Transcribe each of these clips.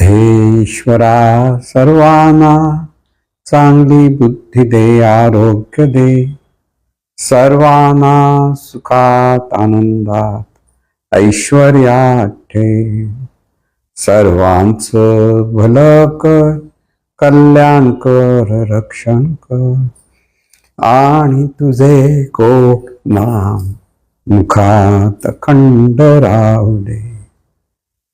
हे ईश्वरा सर्वांना चांगली बुद्धी दे आरोग्य दे. सर्वांना सुखात आनंदात ऐश्वर्यात ठेव सर्वांचं भलं कर कल्याण कर रक्षण कर. आणि तुझे कोट नाम मुखात खंड राहू दे.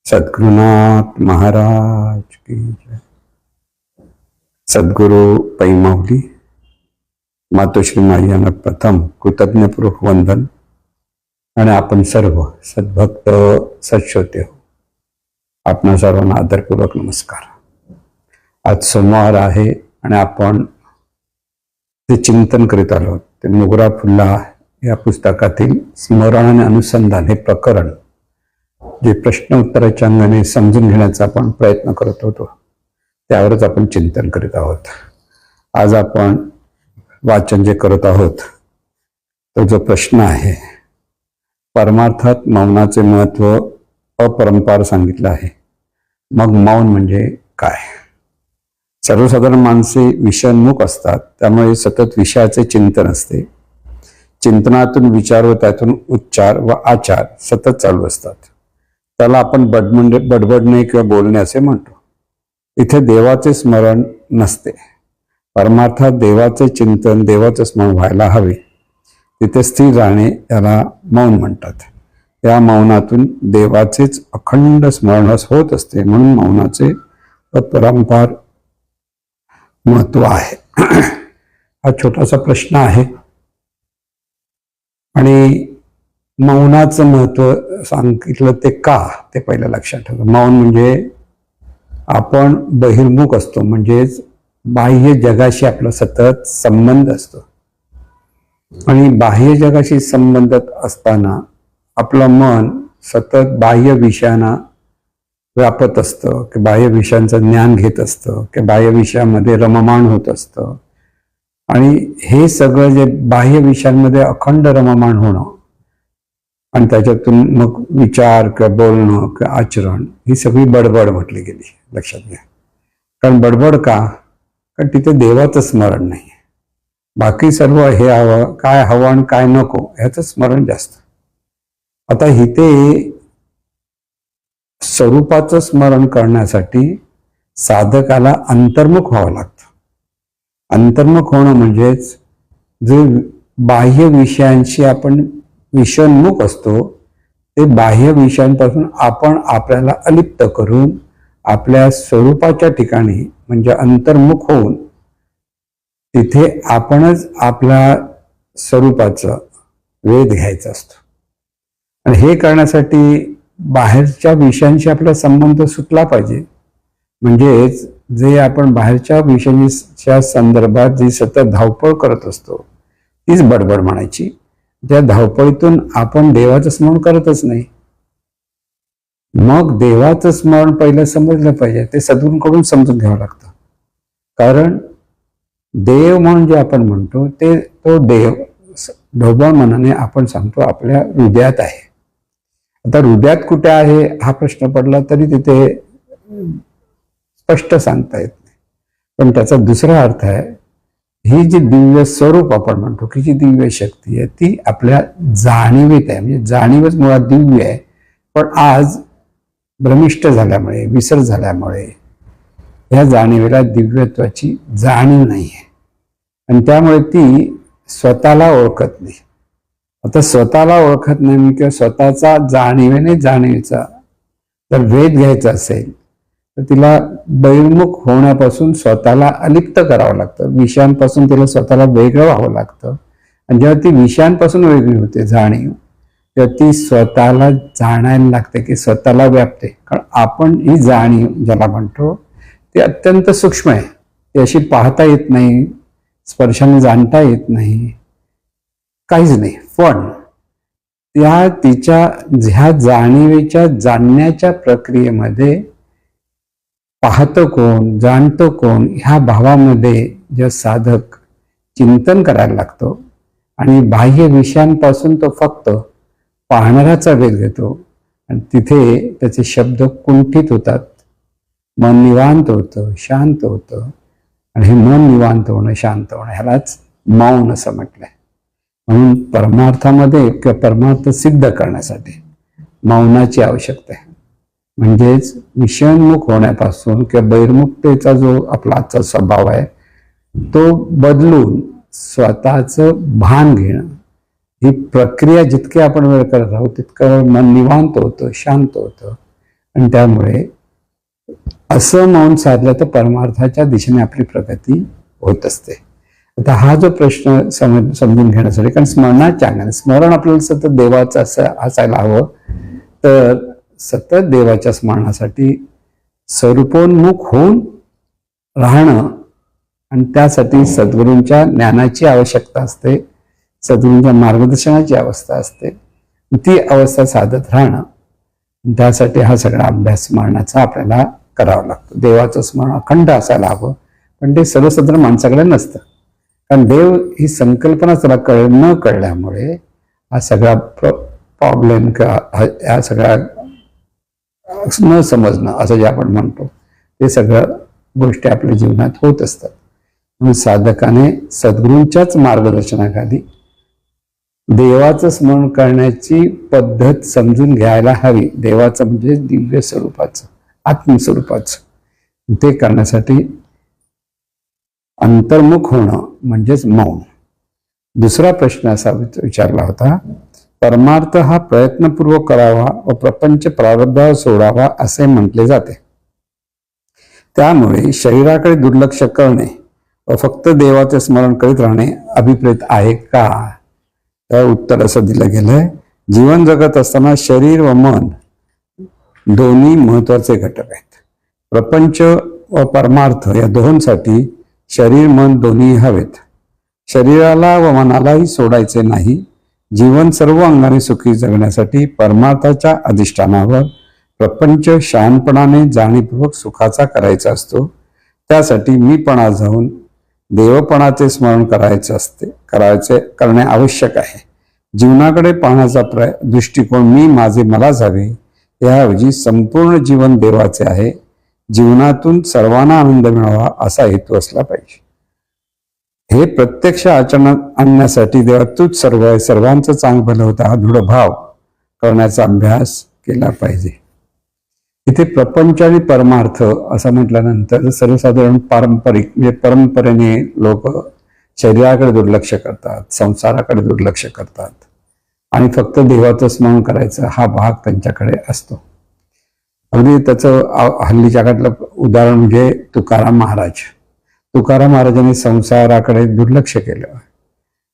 सद्गुरुनाथ महाराज की जय। सद्गुरु पैमावली मातोश्री माई यांना प्रथम कृतज्ञपूर्वक वंदन आणि आपण सर्व सद्भक्त सत्श्रोते हो। आपणा सर्वांना आदरपूर्वक नमस्कार। आज सोमवार आहे आणि आपण जे चिंतन करीत आलो ते मोगरा फुल्ला या पुस्तकातील स्मरण आणि अनुसंधान हे प्रकरण जे प्रश्न उत्तराच्या अंगाने समजून घेण्याचा आपण प्रयत्न करत होतो त्यावरच आपण चिंतन करीत आहोत. आज आपण वाचन जे करत आहोत तो जो प्रश्न आहे परमार्थात मौनाचे महत्त्व अपरंपार सांगितलं आहे. मग मौन म्हणजे काय? सर्वसाधारण माणसे विषयोन्मुख असतात त्यामुळे सतत विषयाचे चिंतन असते. चिंतनातून विचार व त्यातून उच्चार व आचार सतत चालू असतात. त्याला आपण बडमंड बडबडणे किंवा बोलणे असे म्हणतो. इथे देवाचे स्मरण नसते. परमार्थात देवाचे चिंतन देवाचे स्मरण व्हायला हवे. तिथे स्थिर राहणे याला मौन म्हणतात. या मौनातून देवाचेच अखंड स्मरण होत असते म्हणून मौनाचे परंपार महत्त्व आहे. हा छोटासा प्रश्न आहे. आणि मौनाचं महत्त्व सांगितलं ते का? ते पहिलं लक्षात ठेवा. मौन म्हणजे आपण बहिर्मुख असतो म्हणजेच बाह्य जगाशी आपला सतत संबंध असतो. आणि बाह्य जगाशी संबंधित असताना आपलं मन सतत बाह्य विषयांना व्यापत असतं की बाह्य विषयांचं ज्ञान घेत असतं की बाह्य विषयामध्ये रममाण होत असतं. आणि हे सगळं जे बाह्य विषयांमध्ये अखंड रममाण होणं आणि त्याच्यातून मग विचार किंवा बोलणं किंवा आचरण ही सगळी बडबड म्हटली गेली लक्षात घ्या. कारण बडबड का? कारण तिथे देवाचं स्मरण नाही बाकी सर्व हे हवं काय हवं आणि काय नको ह्याचं स्मरण जास्त. आता इथे स्वरूपाचं स्मरण करण्यासाठी साधकाला अंतर्मुख व्हावं लागतं. अंतर्मुख होणं म्हणजेच जे बाह्य विषयांशी आपण विषयोन्मुख असतो ते बाह्य विषयांपासून आपण आपल्याला अलिप्त करून आपल्या स्वरूपाच्या ठिकाणी म्हणजे अंतर्मुख होऊन तिथे आपणच आपल्या स्वरूपाचा वेध घ्यायचा असतो. आणि हे करण्यासाठी बाहेरच्या विषयांशी आपला संबंध सुटला पाहिजे. म्हणजेच जे आपण बाहेरच्या विषयांच्या संदर्भात जी सतत धावपळ करत असतो तीच बडबड म्हणायची. त्या धावपळीतून आपण देवाचं स्मरण करतच नाही. मग देवाचं स्मरण पहिलं समजलं पाहिजे ते सद्गुरूंकडून समजून घ्यावं लागतं. कारण देव म्हणून जे आपण म्हणतो ते तो देव ढोबळ मनाने आपण सांगतो आपल्या हृदयात आहे. आता हृदयात कुठे आहे हा प्रश्न पडला तरी तिथे स्पष्ट सांगता येत नाही. पण त्याचा दुसरा अर्थ आहे ही जी दिव्य स्वरूप आपण म्हणतो की जी दिव्य शक्ती आहे ती आपल्या जाणीवीत आहे. म्हणजे जाणीवच मुळात दिव्य आहे. पण आज भ्रमिष्ट झाल्यामुळे विसर झाल्यामुळे ह्या जाणीवेला दिव्यत्वाची जाणीव नाही आहे. आणि त्यामुळे ती स्वतःला ओळखत नाही. आता स्वतःला ओळखत नाही म्हणजे किंवा स्वतःचा जाणीवेने जाणीवेचा जर वेध घ्यायचा असेल तर तिला बहिर्मुख होण्यापासून स्वतःला अलिप्त करावं लागतं. विषयांपासून तिला स्वतःला वेगळं व्हावं लागतं. आणि जेव्हा ती विषयांपासून वेगळी होते जाणीव तेव्हा ती स्वतःला जाणायला लागते की स्वतःला व्यापते. कारण आपण ही जाणीव ज्याला म्हणतो ती अत्यंत सूक्ष्म आहे. ती अशी पाहता येत नाही स्पर्शाने जाणता येत नाही काहीच नाही. पण त्या तिच्या ह्या जाणीवेच्या जाणण्याच्या प्रक्रियेमध्ये पाहतो कोण जाणतो कोण ह्या भावामध्ये जे साधक चिंतन करायला लागतो आणि बाह्य विषयांपासून तो फक्त पाहणाऱ्याचा वेध घेतो आणि तिथे त्याचे शब्द कुंठित होतात. मन निवांत होतं शांत होतं आणि हे मन निवांत होणं शांत होणं ह्यालाच मौन असं म्हटलंय. म्हणून परमार्थामध्ये किंवा परमार्थ सिद्ध करण्यासाठी मौनाची आवश्यकता आहे. म्हणजेच विषयोन्मुख होण्यापासून किंवा बहिर्मुखतेचा जो आपला आजचा स्वभाव आहे तो बदलून स्वतःचं भान घेणं ही प्रक्रिया जितकी आपण वेळ करत आहोत तितकं मन निवांत होतं शांत होतं. आणि त्यामुळे असं मौन साधलं तर परमार्थाच्या दिशेने आपली प्रगती होत असते. आता हा जो प्रश्न समज समजून घेण्यासाठी कारण स्मरणाच्या अंगाने स्मरण आपल्याला सतत देवाचं असं असायला हवं तर सतत देवाच्या स्मरणासाठी स्वरूपोन्मुख होऊन राहणं आणि त्यासाठी सद्गुरूंच्या ज्ञानाची आवश्यकता असते सद्गुरूंच्या मार्गदर्शनाची अवस्था असते ती अवस्था साधत राहणं. त्यासाठी हा सगळा अभ्यास स्मरणाचा आपल्याला करावा लागतो. देवाचं स्मरण अखंड असायला हवं पण ते सर्वसाधारण माणसाकडे नसतं. कारण देव ही संकल्पना त्याला कळ न कळल्यामुळे हा सगळा प्रॉब्लेम किंवा हा- या सगळ्या न समजणं असं जे आपण म्हणतो ते सगळं गोष्टी आपल्या जीवनात होत असतात. म्हणून साधकाने सद्गुरूंच्याच मार्गदर्शनाखाली देवाचं स्मरण करण्याची पद्धत समजून घ्यायला हवी. देवाचं म्हणजे दिव्य स्वरूपाचं आत्मस्वरूपाचं ते करण्यासाठी अंतर्मुख होणं म्हणजेच मौन. दुसरा प्रश्न असा विचारला होता परमार्थ हा प्रयत्नपूर्वक करावा व प्रपंच प्रारब्धावर सोडावा असे म्हटले जाते. त्यामुळे शरीराकडे दुर्लक्ष करणे व फक्त देवाचे स्मरण करीत राहणे अभिप्रेत आहे का? तर उत्तर असं दिलं गेलंय. जीवन जगत असताना शरीर व मन दोन्ही महत्त्वाचे घटक आहेत. प्रपंच व परमार्थ या दोहोंसाठी शरीर मन दोन्ही हवेत. शरीराला व मनालाही सोडायचे नाही. जीवन सर्व अंगाने सुखी जगण्यासाठी परमार्थाच्या अधिष्ठानावर प्रपंच शहाणपणाने जाणीवपूर्वक सुखाचा करायचा असतो. त्यासाठी मीपणा जाऊन देवपणाचे स्मरण करायचे असते करायचे करणे आवश्यक आहे. जीवनाकडे पाहण्याचा प्रय दृष्टिकोन मी माझे मला जावे याऐवजी संपूर्ण जीवन देवाचे आहे. जीवनातून सर्वांना आनंद मिळावा असा हेतू असला पाहिजे. हे प्रत्यक्ष आचरणात आणण्यासाठी देवा तूच सर्व आहे. सर्वांचं चांग भलं होता हा दृढ भाव करण्याचा अभ्यास केला पाहिजे. इथे प्रपंच आणि परमार्थ असं म्हटल्यानंतर सर्वसाधारण पारंपरिक म्हणजे परंपरेने लोक शरीराकडे दुर्लक्ष करतात संसाराकडे दुर्लक्ष करतात. आणि फक्त देवाचं स्मरण करायचं हा भाग त्यांच्याकडे असतो. अगदी त्याचं हल्ली हल्लीच्या उदाहरण म्हणजे तुकाराम महाराज. तुकाराम महाराजांनी संसाराकडे दुर्लक्ष केलं.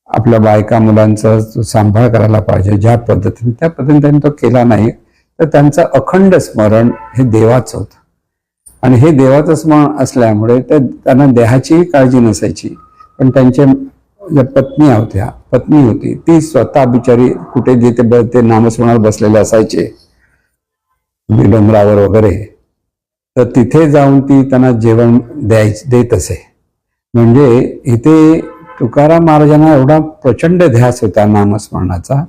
आपल्या बायका मुलांचा सांभाळ करायला पाहिजे ज्या पद्धतीने त्या पद्धतीने त्यांनी तो केला नाही तर त्यांचं अखंड स्मरण हे देवाचं होतं. आणि हे देवाचं स्मरण असल्यामुळे तर त्यांना देहाचीही काळजी नसायची. पण त्यांच्या ज्या पत्नी होत्या पत्नी होती ती स्वतः बिचारी कुठे जिथे ते नामस्मरणावर बसलेले असायचे. म्हणजे डोंगरावर वगैरे. तर तिथे जाऊन ती त्यांना जेवण द्यायच देत असे. म्हणजे इथे तुकाराम महाराजांना एवढा प्रचंड ध्यास होता नामस्मरणाचा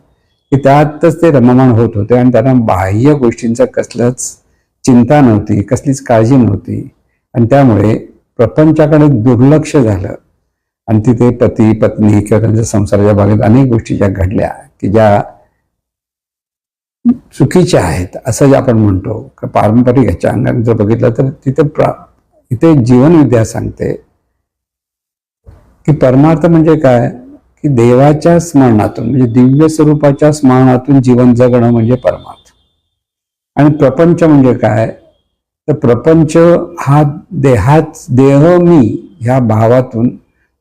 की त्यातच ते रममाण होत होते आणि त्यांना बाह्य गोष्टींचा कसलंच चिंता नव्हती कसलीच काळजी नव्हती. आणि त्यामुळे प्रपंचाकडे दुर्लक्ष झालं. आणि तिथे पती पत्नी किंवा त्यांच्या संसाराच्या बागेत अनेक गोष्टी ज्या घडल्या की ज्या चुकीच्या आहेत असं जे आपण म्हणतो. पारंपरिक ह्याच्या अंगाने जर बघितलं तर तिथे प्रा इथे जीवनविद्या सांगते की परमार्थ म्हणजे काय? की देवाच्या स्मरणातून म्हणजे दिव्य स्वरूपाच्या स्मरणातून जीवन जगणं म्हणजे परमार्थ. आणि प्रपंच म्हणजे काय? तर प्रपंच हा देहात देह मी ह्या भावातून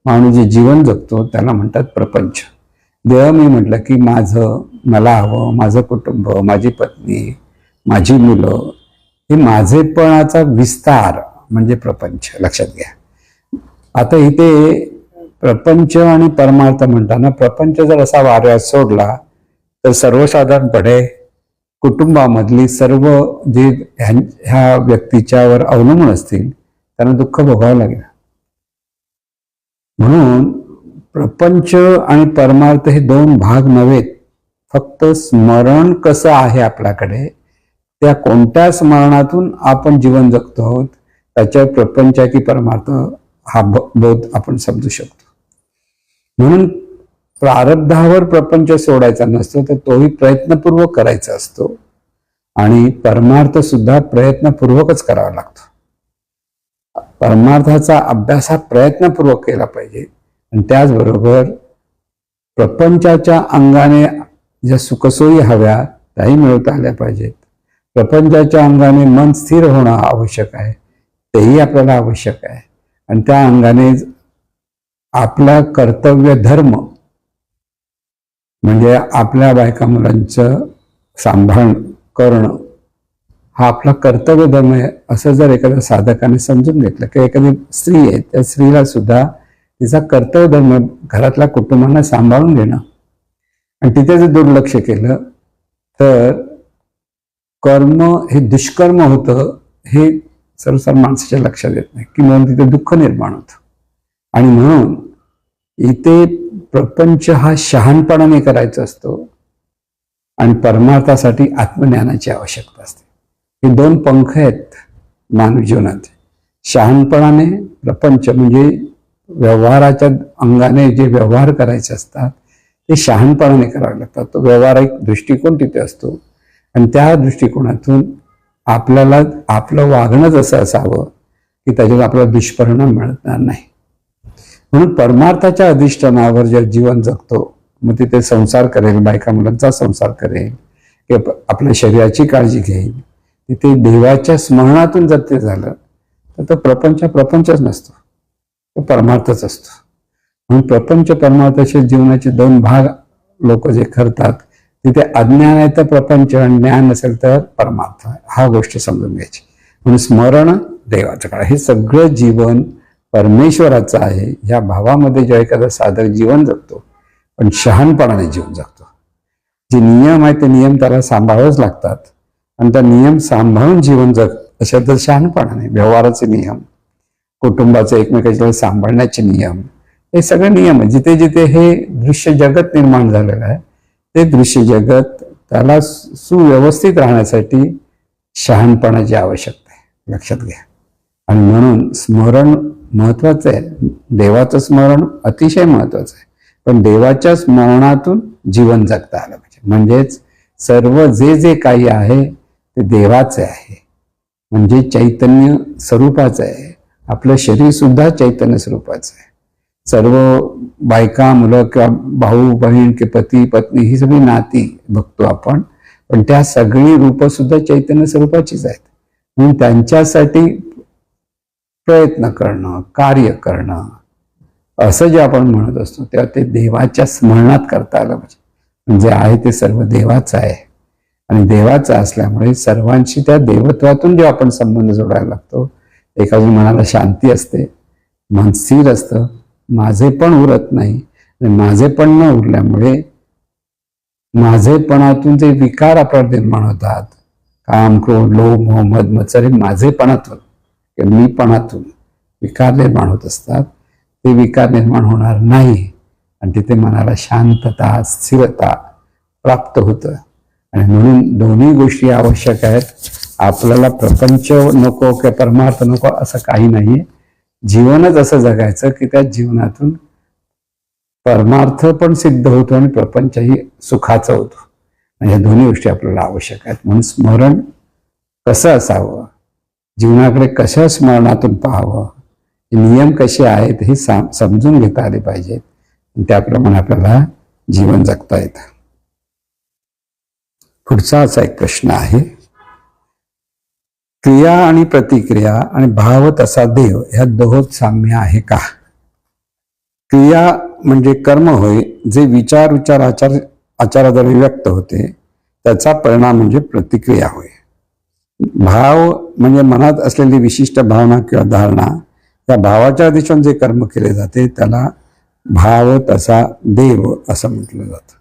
माणूस जे जीवन जगतो त्याला म्हणतात प्रपंच. देव मी म्हटलं की माझं मला हवं माझं कुटुंब माझी पत्नी माझी मुलं हे माझेपणाचा विस्तार म्हणजे प्रपंच. लक्षात घ्या. आता इथे प्रपंच आणि परमार्थ म्हणताना प्रपंच जर असा वाऱ्यात सोडला तर सर्वसाधारणपणे कुटुंबामधली सर्व जे ह्या व्यक्तीच्यावर अवलंबून असतील त्यांना दुःख भोगावं लागेल. म्हणून प्रपंच आणि परमार्थ हे दोन भाग नव्हेत फक्त स्मरण कसं आहे आपल्याकडे त्या कोणत्या स्मरणातून आपण जीवन जगतो आहोत त्याच्यावर प्रपंच की परमार्थ हा बोध आपण समजू शकतो. म्हणून प्रारब्धावर प्रपंच सोडायचा नसतो तर तोही प्रयत्नपूर्वक करायचा असतो. आणि परमार्थ सुद्धा प्रयत्नपूर्वकच करावा लागतो. परमार्थाचा अभ्यास हा प्रयत्नपूर्वक केला पाहिजे. आणि त्याचबरोबर प्रपंचाच्या अंगाने ज्या सुखसोयी हव्या त्याही मिळवता आल्या पाहिजेत. प्रपंचाच्या अंगाने मन स्थिर होणं आवश्यक आहे तेही आपल्याला आवश्यक आहे. आणि त्या अंगाने आपला कर्तव्य धर्म म्हणजे आपल्या बायका मुलांचं सांभाळ करणं हा आपला कर्तव्य धर्म आहे असं जर एखाद्या साधकाने समजून घेतलं की एखादी स्त्री आहे त्या स्त्रीला सुद्धा तिचा कर्तव्य धर्म घरातल्या कुटुंबांना सांभाळून घेणं. आणि तिथे जर दुर्लक्ष केलं तर कर्म हे दुष्कर्म होतं हे सर्वसार माणसाच्या लक्षात येत नाही. की म्हणून तिथे दुःख निर्माण होतं. आणि म्हणून इथे प्रपंच हा शहाणपणाने करायचा असतो. आणि परमार्थासाठी आत्मज्ञानाची आवश्यकता असते. हे दोन पंख आहेत मानव जीवनात. शहाणपणाने प्रपंच म्हणजे व्यवहाराच्या अंगाने जे व्यवहार करायचे असतात ते शहाणपणाने करावे लागतात. तो व्यवहारिक दृष्टिकोन तिथे असतो. आणि त्या दृष्टिकोनातून आपल्याला आपलं वागणं जसं असावं की त्याच्यात आपला दुष्परिणाम मिळणार नाही. म्हणून परमार्थाच्या अधिष्ठानावर जे जीवन जगतो मग तिथे संसार करेल बायका मुलांचा संसार करेल किंवा आपल्या शरीराची काळजी घेईल. तिथे देवाच्या स्मरणातून जर ते झालं तर तो प्रपंच प्रपंचच नसतो. तो परमार्थच असतो. म्हणून प्रपंच परमार्थाचे जीवनाचे दोन भाग लोक जे करतात तिथे अज्ञान आहे तर प्रपंच आणि ज्ञान असेल तर परमार्थ. हा गोष्ट समजून घ्यायची. म्हणून स्मरण देवाचं काळ. हे सगळं जीवन परमेश्वराचं आहे. ह्या भावामध्ये जेव्हा एखादा साधक जीवन जगतो पण शहाणपणाने जीवन जगतो. जे नियम आहे ते नियम त्याला सांभाळावेच लागतात. आणि त्या नियम सांभाळून जीवन जग अशा तर शहाणपणाने व्यवहाराचे नियम. कुटुंबाचं एकमेकाच्या सांभाळण्याचे नियम हे सगळे नियम आहे जिथे जिथे हे दृश्य जगत निर्माण झालेलं आहे ते दृश्य जगत त्याला सुव्यवस्थित राहण्यासाठी शहाणपणाची आवश्यकता आहे. लक्षात घ्या. आणि म्हणून स्मरण महत्वाचं आहे. देवाचं स्मरण अतिशय महत्वाचं आहे. पण देवाच्या स्मरणातून जीवन जगता आलं पाहिजे. म्हणजेच सर्व जे जे काही आहे ते देवाचे आहे. म्हणजे चैतन्य स्वरूपाचं आहे. आपलं शरीर सुद्धा चैतन्य स्वरूपाचं आहे. सर्व बायका मुलं किंवा भाऊ बहीण किंवा पती पत्नी ही सगळी नाती बघतो आपण. पण त्या सगळी रूप सुद्धा चैतन्य स्वरूपाचीच आहेत. म्हणून त्यांच्यासाठी प्रयत्न करणं कार्य करणं असं जे आपण म्हणत असतो तेव्हा ते देवाच्या स्मरणात करता आलं पाहिजे. म्हणजे आहे ते सर्व देवाचं आहे. आणि देवाचं असल्यामुळे सर्वांशी त्या देवत्वातून जेव्हा आपण संबंध जोडायला लागतो एखादी मनाला शांती असते मन स्थिर असतं माझे पण उरत नाही. आणि माझे पण न उरल्यामुळे माझेपणातून जे विकार आपल्याला निर्माण होतात काम क्रोध लोभ मोहम्मद मत्सर हे माझेपणातून किंवा मीपणातून विकार निर्माण होत असतात. ते विकार निर्माण होणार नाही. आणि तिथे मनाला शांतता स्थिरता प्राप्त होतं. आणि म्हणून दोन्ही गोष्टी आवश्यक आहेत. आपल्याला प्रपंच नको किंवा परमार्थ नको असं काही नाहीये. जीवनच असं जगायचं की त्या जीवनातून परमार्थ पण सिद्ध होतो आणि प्रपंचही सुखाचा होतो. आणि ह्या दोन्ही गोष्टी आपल्याला आवश्यक आहेत. म्हणून स्मरण कसं असावं? जीवनाकडे कशा स्मरणातून पाहावं? नियम कसे आहेत हे समजून घेता आले पाहिजेत. त्याप्रमाणे आपल्याला जीवन जगता येतं. पुढचा असा एक प्रश्न आहे. क्रिया आणि प्रतिक्रिया आणि भाव तसा देव ह्या दोहोत साम्य आहे का? क्रिया म्हणजे कर्म होय जे विचार विचार आचार आचाराद्वारे व्यक्त होते त्याचा परिणाम म्हणजे प्रतिक्रिया होय. भाव म्हणजे मनात असलेली विशिष्ट भावना किंवा धारणा त्या भावाच्या दिशेने जे कर्म केले जाते त्याला भाव तसा देव असं म्हटलं जातं.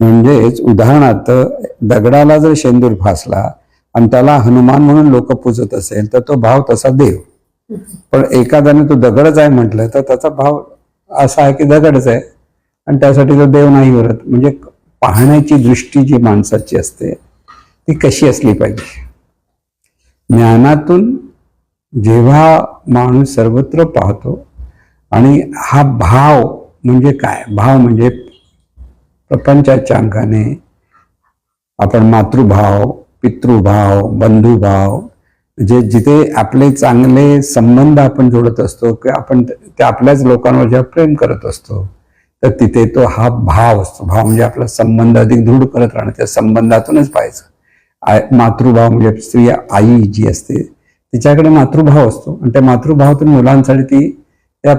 म्हणजेच उदाहरणार्थ दगडाला जर शेंदूर फासला आणि त्याला हनुमान म्हणून लोक पूजत असेल तर तो भाव तसा देव. पण एखाद्याने तो दगडच आहे म्हटलं तर त्याचा भाव असा आहे की दगडच आहे. आणि त्यासाठी तो देव नाही उरत. म्हणजे पाहण्याची दृष्टी जी माणसाची असते ती कशी असली पाहिजे? ज्ञानातून जेव्हा माणूस सर्वत्र पाहतो आणि हा भाव म्हणजे काय? भाव म्हणजे प्रपंचाच्या अंगाने आपण मातृभाव पितृभाव बंधुभाव म्हणजे जिथे आपले चांगले संबंध आपण जोडत असतो किंवा आपण त्या आपल्याच लोकांवर जेव्हा प्रेम करत असतो तर तिथे तो हा भाव असतो. भाव म्हणजे आपला संबंध अधिक दृढ करत राहणं त्या संबंधातूनच पाहायचं. आय- मातृभाव म्हणजे स्त्री आई जी असते तिच्याकडे मातृभाव असतो. आणि त्या मातृभावातून मुलांसाठी ती त्या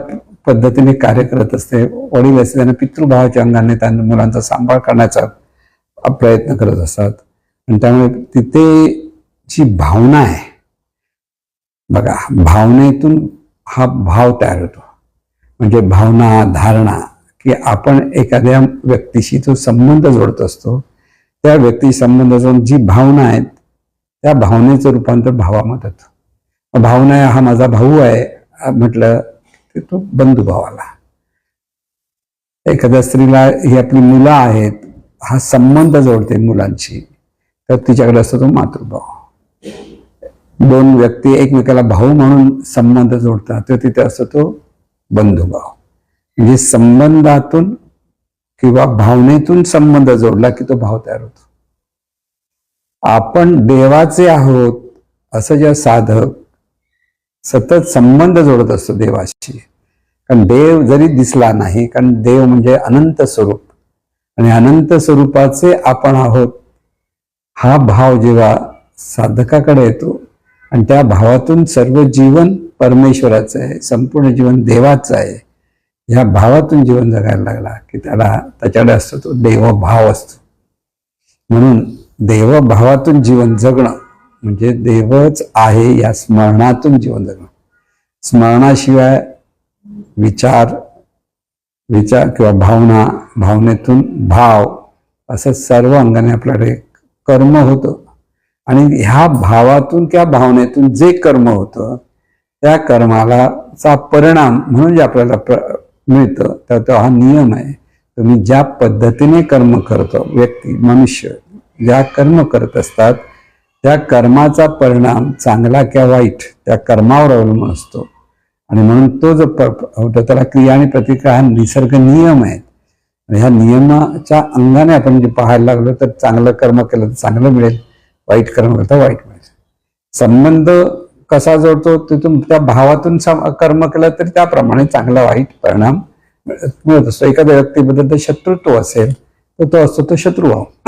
पद्धतीने कार्य करत असते. वडील असते त्यांना पितृभावाच्या अंगाने त्यांना मुलांचा सांभाळ करण्याचा प्रयत्न करत असतात. आणि त्यामुळे तिथे जी भावना आहे बघा भावनेतून हा भाव तयार होतो. म्हणजे भावना धारणा की आपण एखाद्या व्यक्तीशी जो संबंध जोडत असतो त्या व्यक्ती संबंध जी भावना आहेत त्या भावनेचं रूपांतर भावामध्ये होतं. भावना हा माझा भाऊ आहे म्हटलं की तो बंधू भावाला. एखाद्या स्त्रीला ही आपली मुलं आहेत हा संबंध जोडते मुलांशी. तर तिच्याकडे असतो तो मातृभाव. दोन व्यक्ती एकमेकाला भाऊ म्हणून संबंध जोडतात तर तिथे असतो तो बंधुभाव. म्हणजे संबंधातून किंवा भावनेतून संबंध जोडला की तो भाव तयार होतो. आपण देवाचे आहोत असं जेव्हा साधक सतत संबंध जोडत असतो देवाशी. कारण देव जरी दिसला नाही कारण देव म्हणजे अनंत स्वरूप. आणि अनंत स्वरूपाचे आपण आहोत हा भाव जेव्हा साधकाकडे येतो आणि त्या भावातून सर्व जीवन परमेश्वराचं आहे संपूर्ण जीवन देवाचं आहे ह्या भावातून जीवन जगायला लागला की त्याला त्याच्याकडे असतो तो देवभाव असतो. म्हणून देवभावातून जीवन जगणं म्हणजे देवच आहे या स्मरणातून जीवन जगणं. स्मरणाशिवाय विचार विचार किंवा भावना भावनेतून भाव असं सर्व अंगाने आपल्याकडे कर्म होतं. आणि ह्या भावातून किंवा भावनेतून जे कर्म होतं त्या कर्माला चा परिणाम म्हणून जे आपल्याला प्र मिळतं तर तो हा नियम आहे. तुम्ही ज्या पद्धतीने कर्म करतो व्यक्ती मनुष्य ज्या कर्म करत असतात त्या कर्माचा परिणाम चांगला किंवा वाईट त्या कर्मावर अवलंबून असतो. आणि म्हणून तो जो प- होतो त्याला क्रिया आणि प्रतिक्रिया हा निसर्ग नियम आहे. आणि ह्या नियमाच्या अंगाने आपण जे पाहायला लागलो तर चांगलं कर्म केलं तर चांगलं मिळेल. वाईट कर्म केलं तर वाईट मिळेल. संबंध कसा जोडतो? तिथून त्या भावातून सम- कर्म केलं तर त्याप्रमाणे चांगला वाईट परिणाम मिळत मिळत असतो. एखाद्या व्यक्तीबद्दल जर शत्रुत्व असेल तर तो असतो तो शत्रुभाव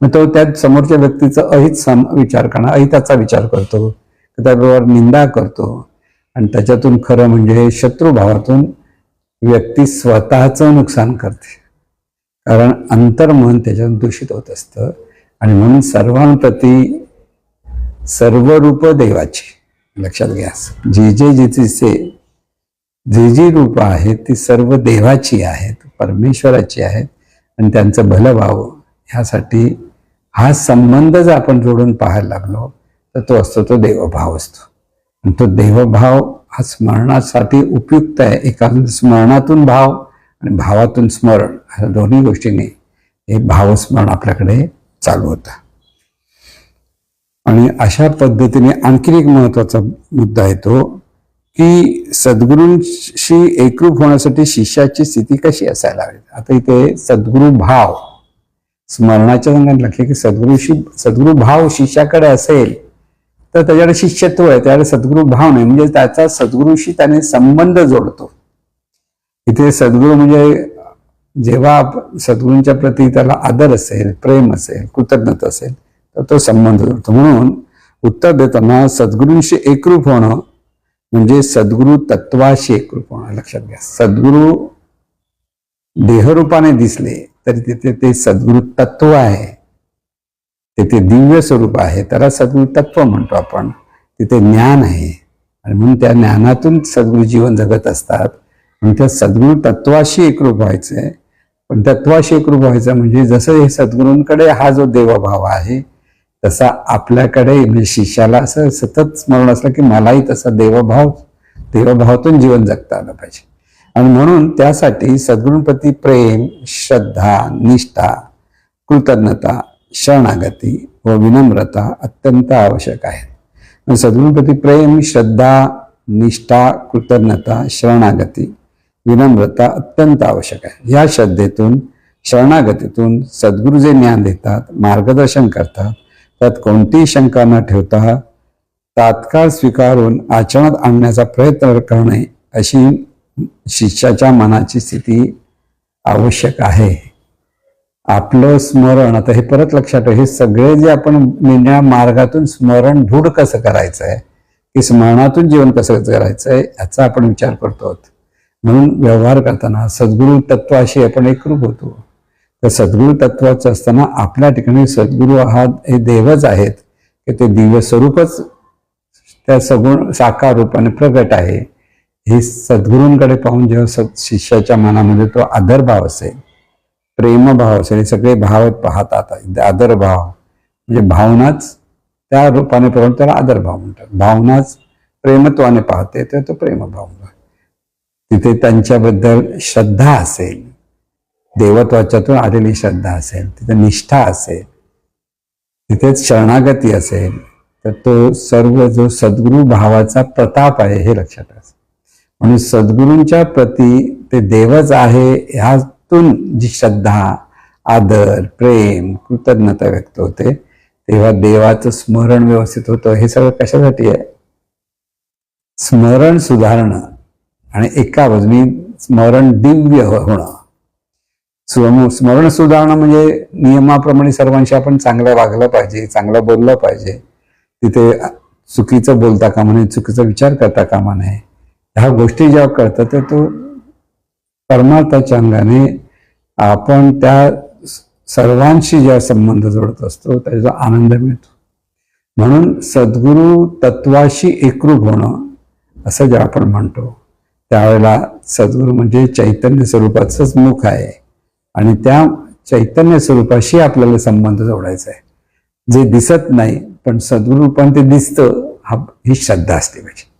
मग तो त्या समोरच्या व्यक्तीचा अहित सम विचार करणार अहिताचा विचार करतो. त्याबरोबर निंदा करतो. आणि त्याच्यातून खरं म्हणजे शत्रुभावातून व्यक्ती स्वतःचं नुकसान करते. कारण अंतर्मन त्याच्यात दूषित होत असतं. आणि म्हणून सर्वांप्रती सर्व रूप देवाची. लक्षात घ्या. जे जे जिचे जी जी रूप आहेत ती सर्व देवाची आहेत परमेश्वराची आहेत. आणि त्यांचं भलं व्हावं. ह्यासाठी हा संबंध जर आपण जोडून पाहायला लागलो तर तो असतो तो देवभाव असतो. आणि तो देवभाव हा स्मरणासाठी उपयुक्त आहे. एका स्मरणातून भाव आणि भावातून स्मरण ह्या दोन्ही गोष्टीने हे भावस्मरण आपल्याकडे चालू होतं. आणि अशा पद्धतीने आणखी एक महत्त्वाचा मुद्दा येतो की सद्गुरूंशी एकरूप होण्यासाठी शिष्याची स्थिती कशी असायला हवी? आता इथे सद्गुरू भाव स्मरणाच्या संघात लक्ष की सद्गुरूशी सद्गुरू भाव शिष्याकडे असेल तर त्याच्याकडे शिष्यत्व आहे त्याकडे सद्गुरू भाव नाही म्हणजे त्याचा सद्गुरूशी त्याने संबंध जोडतो. इथे सद्गुरू म्हणजे जेव्हा सद्गुरूंच्या प्रती त्याला आदर असेल प्रेम असेल कृतज्ञता असेल तर तो संबंध जोडतो. म्हणून उत्तर देताना सद्गुरूंशी एकरूप होणं म्हणजे सद्गुरू तत्वाशी एकरूप होणं. लक्षात घ्या. सद्गुरू देहरूपाने दिसले तरी तिथे ते सद्गुरू तत्व आहे. तिथे दिव्य स्वरूप आहे. त्याला सद्गुरू तत्व म्हणतो आपण. तिथे ज्ञान आहे. आणि म्हणून त्या ज्ञानातून सद्गुरू जीवन जगत असतात. म्हणून त्या सद्गुरू तत्वाशी एकरूप व्हायचंय पण तत्वाशी एकरूप व्हायचं म्हणजे जसं हे सद्गुरूंकडे हा जो देवभाव आहे तसा आपल्याकडे म्हणजे शिष्याला असं सतत स्मरण असलं की मलाही तसा देवभाव देवभावातून जीवन जगता आलं पाहिजे. आणि म्हणून त्यासाठी सद्गुरूंप्रती प्रेम श्रद्धा निष्ठा कृतज्ञता शरणागती व विनम्रता अत्यंत आवश्यक आहे. म्हणजे सद्गुरूप्रती प्रेम श्रद्धा निष्ठा कृतज्ञता शरणागती विनम्रता अत्यंत आवश्यक आहे. या श्रद्धेतून शरणागतीतून सद्गुरू जे ज्ञान देतात मार्गदर्शन करतात त्यात कोणतीही शंका न ठेवता तात्काळ स्वीकारून आचरणात आणण्याचा प्रयत्न करणे अशी शिष्याच्या मनाची स्थिती आवश्यक आहे. आपलं स्मरण आता हे परत लक्षात हे सगळे जे आपण निर्णया मार्गातून स्मरण दृढ कसं करायचं आहे की स्मरणातून जीवन कसं करायचं आहे याचा आपण विचार करतो आहोत. म्हणून व्यवहार करताना सद्गुरू तत्वाशी आपण एकरूप होतो. तर सद्गुरू तत्वाचं असताना आपल्या ठिकाणी सद्गुरू हा हे देवच आहेत की ते दिव्य स्वरूपच त्या सगुण साकार रूपाने प्रगट आहे. हे सद्गुरूंकडे पाहून जेव्हा सद शिष्याच्या मनामध्ये तो आदरभाव असेल प्रेमभाव असेल सगळे भाव पाहतात आदरभाव. म्हणजे भावनाच त्या रूपाने पाहून त्याला आदरभाव म्हणतात. भावनाच प्रेमत्वाने पाहते तर तो प्रेमभाव तिथे त्यांच्याबद्दल श्रद्धा असेल देवत्वाच्यातून आलेली श्रद्धा असेल तिथे निष्ठा असेल तिथेच शरणागती असेल तर तो सर्व जो सद्गुरू भावाचा प्रताप आहे हे लक्षात असेल म्हणून सद्गुरूंच्या प्रती ते देवच आहे ह्या ह्यातून जी श्रद्धा आदर प्रेम कृतज्ञता व्यक्त होते तेव्हा देवाचं स्मरण व्यवस्थित होतं. हे सगळं कशासाठी आहे? स्मरण सुधारणं आणि एका बाजूनी स्मरण दिव्य हो-, होणं. स्मरण सुधारणं म्हणजे नियमाप्रमाणे सर्वांशी आपण चांगलं वागलं पाहिजे चांगलं बोललं पाहिजे. तिथे चुकीचं बोलता कामा नये चुकीचा विचार करता कामा नये. ह्या गोष्टी जेव्हा कळतात तर तो परमार्थाच्या अंगाने आपण त्या सर्वांशी ज्या संबंध जोडत असतो त्याचा आनंद मिळतो. म्हणून सद्गुरू तत्वाशी एकरूप होणं असं जे आपण म्हणतो त्यावेळेला सद्गुरू म्हणजे चैतन्य स्वरूपाचंच मुख आहे. आणि त्या चैतन्य स्वरूपाशी आपल्याला संबंध जोडायचा आहे. जे दिसत नाही पण सद्गुरू पण ते दिसतं हा ही श्रद्धा असली पाहिजे.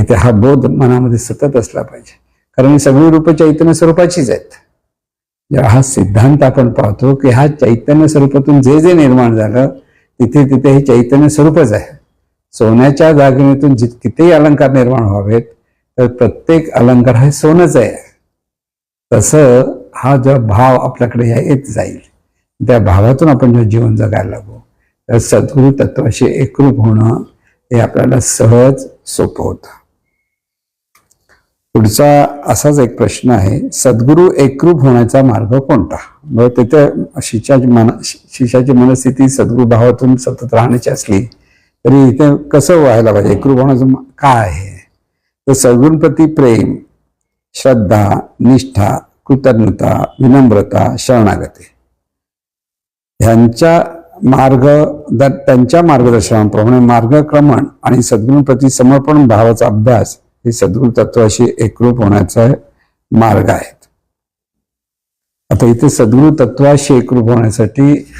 इथे हा बोध मनामध्ये सतत असला पाहिजे. कारण ही सगळी रूप चैतन्य स्वरूपाचीच आहेत. म्हणजे हा सिद्धांत आपण पाहतो की हा चैतन्य स्वरूपातून जे जे निर्माण झालं तिथे तिथे हे चैतन्य स्वरूपच आहे. सोन्याच्या दागिनेतून जित कितीही अलंकार निर्माण व्हावेत तर प्रत्येक अलंकार हे सोनच आहे. तसं हा जो भाव आपल्याकडे येत जाईल. त्या भावातून आपण जेव्हा जीवन जगायला लागू. तर सद्गुरु तत्वाशी एकरूप होणं हे आपल्याला सहज सोपं होतं. पुढचा असाच एक प्रश्न आहे सद्गुरू एकरूप होण्याचा मार्ग कोणता? मग तिथे शिष्याची मन शिष्याची मनस्थिती सद्गुरू भावातून सतत राहण्याची असली तरी इथे कसं व्हायला पाहिजे? एकरूप होण्याचं काय आहे? तर सद्गुरूंप्रती प्रेम श्रद्धा निष्ठा कृतज्ञता विनम्रता शरणागती. ह्यांच्या मार्ग द- त्यांच्या मार्गदर्शनाप्रमाणे मार्गक्रमण आणि सद्गुरूंप्रती समर्पण भावाचा अभ्यास हे सद्गुरू तत्वाशी एकरूप होण्याचा मार्ग आहेत. आता इथे सद्गुरू तत्वाशी एकरूप होण्यासाठी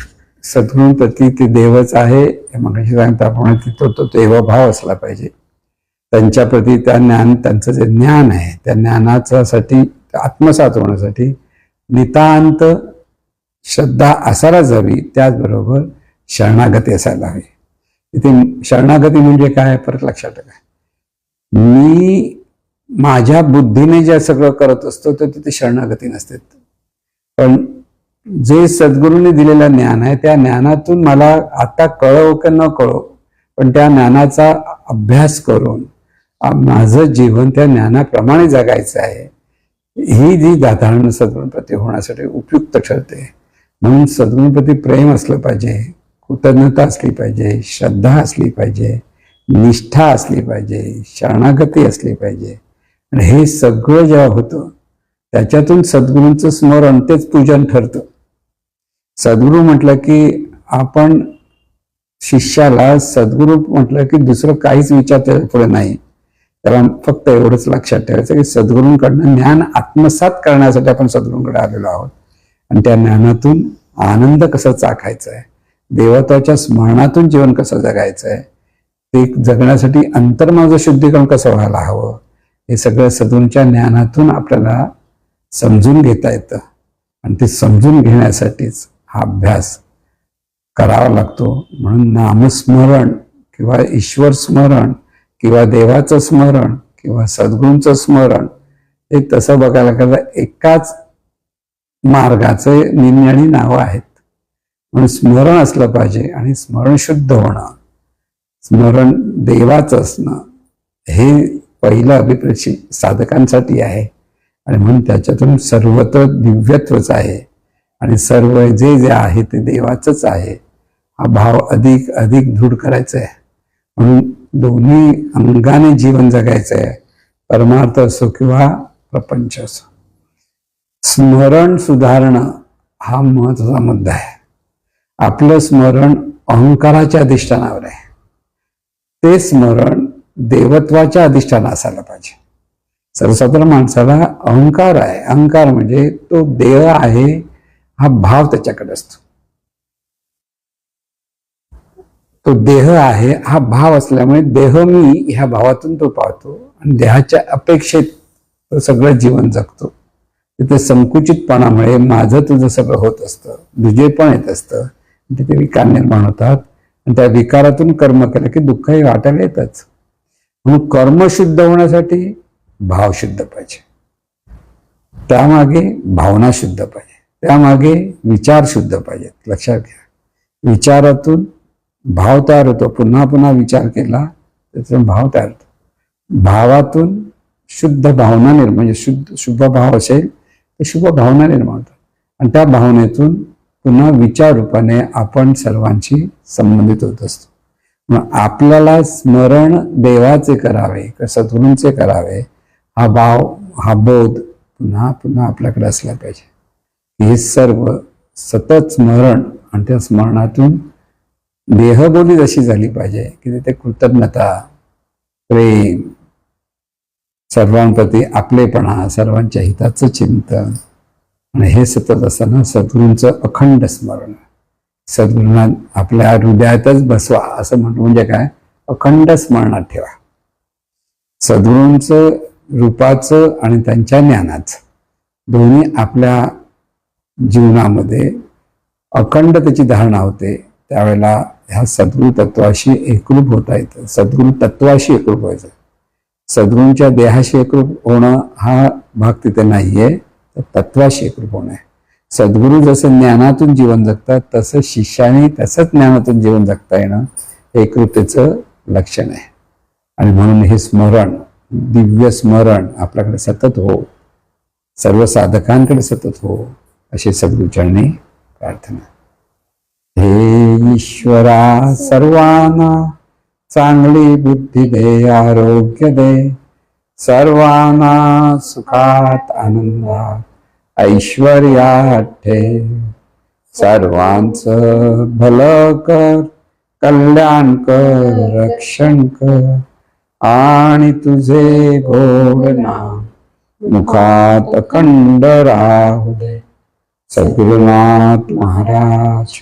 सद्गुरूंप्रती ते देवच आहे. हे मगाशी सांगितल्याप्रमाणे तिथं तो देवभाव असला पाहिजे. त्यांच्याप्रती त्या ज्ञान त्यांचं जे ज्ञान आहे त्या ज्ञानाच्यासाठी आत्मसात होण्यासाठी नितांत श्रद्धा असायलाच हवी त्याचबरोबर शरणागती असायला हवी. इथे शरणागती म्हणजे काय? परत लक्षात ठेवा. मी माझ्या बुद्धीने जे सगळं करत असतो तर तिथे शरणागती नसते. पण जे सद्गुरूंनी दिलेलं ज्ञान आहे त्या ज्ञानातून मला आता कळव की न कळो पण त्या ज्ञानाचा अभ्यास करून माझं जीवन त्या ज्ञानाप्रमाणे जगायचं आहे ही जी दाधारण सद्गुरूंप्रती होण्यासाठी उपयुक्त ठरते. म्हणून सद्गुरूंप्रती प्रेम असलं पाहिजे कृतज्ञता असली पाहिजे श्रद्धा असली पाहिजे निष्ठा असली पाहिजे शरणागती असली पाहिजे. आणि हे सगळं जेव्हा होतं त्याच्यातून सद्गुरूंचं स्मरण तेच पूजन ठरतं. सद्गुरू म्हटलं की आपण शिष्याला सद्गुरू म्हटलं की दुसरं काहीच विचार पुढे नाही. त्याला फक्त एवढंच लक्षात ठेवायचं की सद्गुरूंकडनं ज्ञान आत्मसात करण्यासाठी आपण सद्गुरूंकडे आलेलो आहोत. आणि त्या ज्ञानातून आनंद कसा चाखायचा आहे? देवत्वाच्या स्मरणातून जीवन कसं जगायचं आहे? ते जगण्यासाठी अंतर्माचं शुद्धीकरण कसं व्हायला हवं? हे सगळं सदूंच्या ज्ञानातून आपल्याला समजून घेता येतं. आणि ते समजून घेण्यासाठीच हा अभ्यास करावा लागतो. म्हणून नामस्मरण किंवा ईश्वर स्मरण किंवा देवाचं स्मरण किंवा सद्गुरूंचं स्मरण हे तसं बघायला गेलं एकाच मार्गाचे निम्याणी नावं आहेत. म्हणून स्मरण असलं पाहिजे आणि स्मरण शुद्ध होणं. स्मरण देवाचं असणं हे पहिलं अभिप्रेक्षित साधकांसाठी आहे. आणि म्हणून त्याच्यातून सर्वत्र दिव्यत्वच आहे. आणि सर्व जे जे आहे ते देवाचंच आहे. हा भाव अधिक अधिक दृढ करायचा आहे म्हणून दोन्ही अंगाने जीवन जगायचं आहे परमार्थ असो किंवा प्रपंच असो. स्मरण सुधारणं हा महत्त्वाचा मुद्दा आहे. आपलं स्मरण अहंकाराच्या अधिष्ठानावर आहे. ते स्मरण देवत्वाच्या अधिष्ठान असायला पाहिजे. सर्वसाधारण माणसाला अहंकार आहे. अहंकार म्हणजे तो देह आहे हा भाव त्याच्याकडे असतो. तो देह आहे हा भाव असल्यामुळे देह मी ह्या भावातून तो पाहतो आणि देहाच्या अपेक्षेत तो सगळं जीवन जगतो. तिथे संकुचितपणामुळे माझं तुझं सगळं होत असतं दुजे पण येत असतं. तिथे विकार निर्माण होतात. आणि त्या विकारातून कर्म केलं की दुःख हे वाटायला येतच. म्हणून कर्म शुद्ध होण्यासाठी भाव शुद्ध पाहिजे. त्यामागे भावना शुद्ध पाहिजे. त्यामागे विचार शुद्ध पाहिजेत लक्षात घ्या. विचारातून भाव तयार होतो. पुन्हा पुन्हा विचार केला त्याचा भाव तयार होतो. भावातून शुद्ध भावना निर्माण म्हणजे शुद्ध शुभ भाव असेल तर शुभ भावना निर्माण होतात. आणि त्या भावनेतून पुन्हा विचार रूपाने आपण सर्वांशी संबंधित होत असतो. मग आपल्याला स्मरण देवाचे करावे सद्गुरूंचे करावे हा भाव हा बोध पुन्हा पुन्हा आपल्याकडे असला पाहिजे. हे सर्व सतत स्मरण आणि त्या स्मरणातून देहबोली जशी झाली पाहिजे की तिथे कृतज्ञता प्रेम सर्वांप्रती आपलेपणा सर्वांच्या हिताचं चिंतन आणि हे सतत असताना सद्गुरूंचं अखंड स्मरण. सद्गुरूंना आपल्या हृदयातच बसवा असं म्हणतो म्हणजे काय? अखंड स्मरणात ठेवा. सद्गुरूंचं रूपाचं आणि त्यांच्या ज्ञानाचं दोन्ही आपल्या जीवनामध्ये अखंड त्याची धारणा होते. त्यावेळेला ह्या सद्गुरु तत्वाशी एकरूप होता येतं. सद्गुरु तत्वाशी एकरूप व्हायचं. सद्गुरूंच्या देहाशी एकरूप होणं हा भाग तिथे नाहीये. तर तत्वाशी एकरूप होणं आहे. सद्गुरू जसं ज्ञानातून जीवन जगतात तसं शिष्याने तसंच ज्ञानातून जीवन जगता येणं हे एकरूपतेचं लक्षण आहे. आणि म्हणून हे स्मरण दिव्य स्मरण आपल्याकडे सतत हो. सर्व साधकांकडे सतत हो अशी सद्गुरूचरणी प्रार्थना. हे ईश्वरा सर्वांना चांगली बुद्धी दे आरोग्य दे. सर्वांना सुखात आनंदात ऐश्वर्यात ठेव सर्वांचं भलं कर कल्याण कर रक्षण कर. आणि तुझे गोड नाम मुखात अखंड राहू दे. सद्गुरुनाथ महाराज